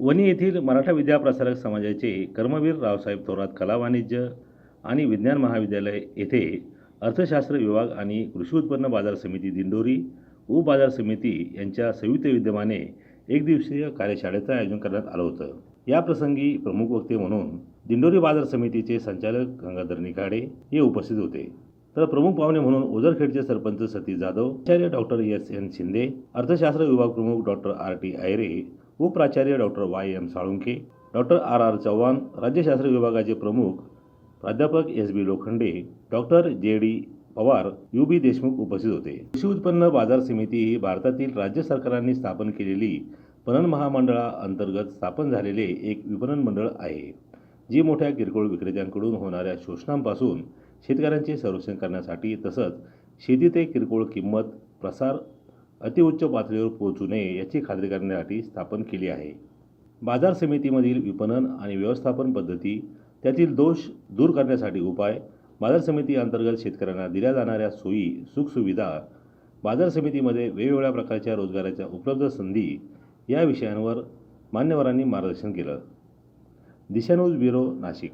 वणी येथील मराठा विद्याप्रसारक समाजाचे कर्मवीर रावसाहेब थोरात कला वाणिज्य आणि विज्ञान महाविद्यालय येथे अर्थशास्त्र विभाग आणि कृषी उत्पन्न बाजार समिती दिंडोरी उप बाजार समिती यांच्या संयुक्त विद्यमाने एक दिवसीय कार्यशाळेचं आयोजन करण्यात आलं होतं. या प्रसंगी प्रमुख वक्ते म्हणून दिंडोरी बाजार समितीचे संचालक गंगाधर निखाडे हे उपस्थित होते. तर प्रमुख पाहुणे म्हणून ओझरखेडचे सरपंच सतीश जाधव आचार्य डॉक्टर एस एन शिंदे अर्थशास्त्र विभाग प्रमुख doctor R T Ayre उपप्राचार्य doctor Y M Salunke doctor R R Chavan राज्यशास्त्र विभागाचे प्रमुख प्राध्यापक S B Lokhande doctor J D Pawar U B Deshmukh उपस्थित होते. कृषी उत्पन्न बाजार समिती ही भारतातील राज्य सरकारांनी स्थापन केलेली पणन महामंडळाअंतर्गत स्थापन झालेले एक विपणन मंडळ आहे जी मोठ्या किरकोळ विक्रेत्यांकडून होणाऱ्या शोषणांपासून शेतकऱ्यांचे संरक्षण करण्यासाठी तसंच शेती ते किरकोळ किंमत प्रसार अतिउच्च पातळीवर पोहोचू नये याची खात्री करण्यासाठी स्थापन केली आहे. बाजार समितीमधील विपणन आणि व्यवस्थापन पद्धती त्यातील दोष दूर करण्यासाठी उपाय बाजार समिती अंतर्गत शेतकऱ्यांना दिल्या जाणाऱ्या सोयी सुखसुविधा बाजार समितीमध्ये वेगवेगळ्या प्रकारच्या रोजगाराच्या उपलब्ध संधी या विषयांवर मान्यवरांनी मार्गदर्शन केलं. दिशानूज ब्युरो नाशिक.